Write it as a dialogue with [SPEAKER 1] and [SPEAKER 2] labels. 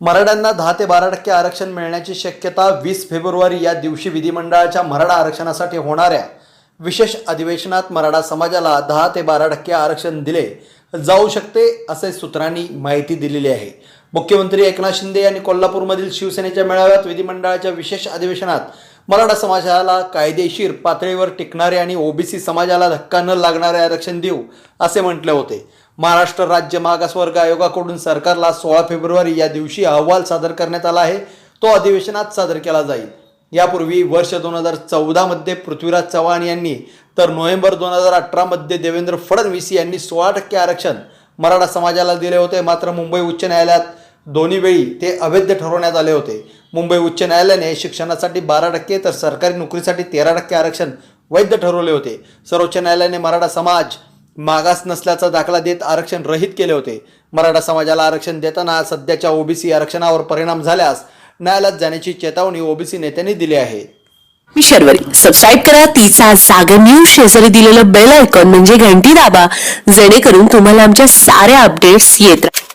[SPEAKER 1] मराठ्यांना दहा ते बारा टक्के आरक्षण मिळण्याची शक्यता वीस फेब्रुवारी या दिवशी विधिमंडळाच्या मराठा आरक्षणासाठी होणाऱ्या विशेष अधिवेशनात मराठा समाजाला दहा ते बारा टक्के आरक्षण दिले जाऊ शकते असे सूत्रांनी माहिती दिलेली आहे. मुख्यमंत्री एकनाथ शिंदे यांनी कोल्हापूरमधील शिवसेनेच्या मेळाव्यात विधिमंडळाच्या विशेष अधिवेशनात मराठा समाजाला कायदेशीर पातळीवर टिकणारे आणि ओबीसी समाजाला धक्का न लागणारे आरक्षण देऊ असे म्हटले होते. महाराष्ट्र राज्य मागासवर्ग आयोगाकडून सरकारला सोळा फेब्रुवारी या दिवशी अहवाल सादर करण्यात आला आहे. तो अधिवेशनात सादर केला जाईल. यापूर्वी वर्ष दोन हजार चौदामध्ये पृथ्वीराज चव्हाण यांनी तर नोव्हेंबर दोन हजार अठरामध्ये देवेंद्र फडणवीस यांनी सोळा टक्के आरक्षण मराठा समाजाला दिले होते. मात्र मुंबई उच्च न्यायालयात दोन्ही वेळी ते अवैध ठरवण्यात आले होते. मुंबई उच्च न्यायालयाने शिक्षणासाठी बारा टक्के तर सरकारी नोकरीसाठी तेरा टक्के आरक्षण वैध ठरवले होते. सर्वोच्च न्यायालयाने मराठा समाज मागास नसल्याचा दाखला देत आरक्षण रहित केले होते. मराठा समाजाला आरक्षण देताना सध्याच्या ओबीसी आरक्षणावर परिणाम झाल्यास न्यायालयात जाण्याची चेतावणी ओबीसी नेत्यांनी दिली आहे.
[SPEAKER 2] मी शर्वरी. सबस्क्राईब करा. तिचा जागर न्यूज शेजारी दिलेलं बेल आयकॉन म्हणजे घंटी दाबा. जेणेकरून तुम्हाला आमच्या साऱ्या अपडेट्स येत राहतील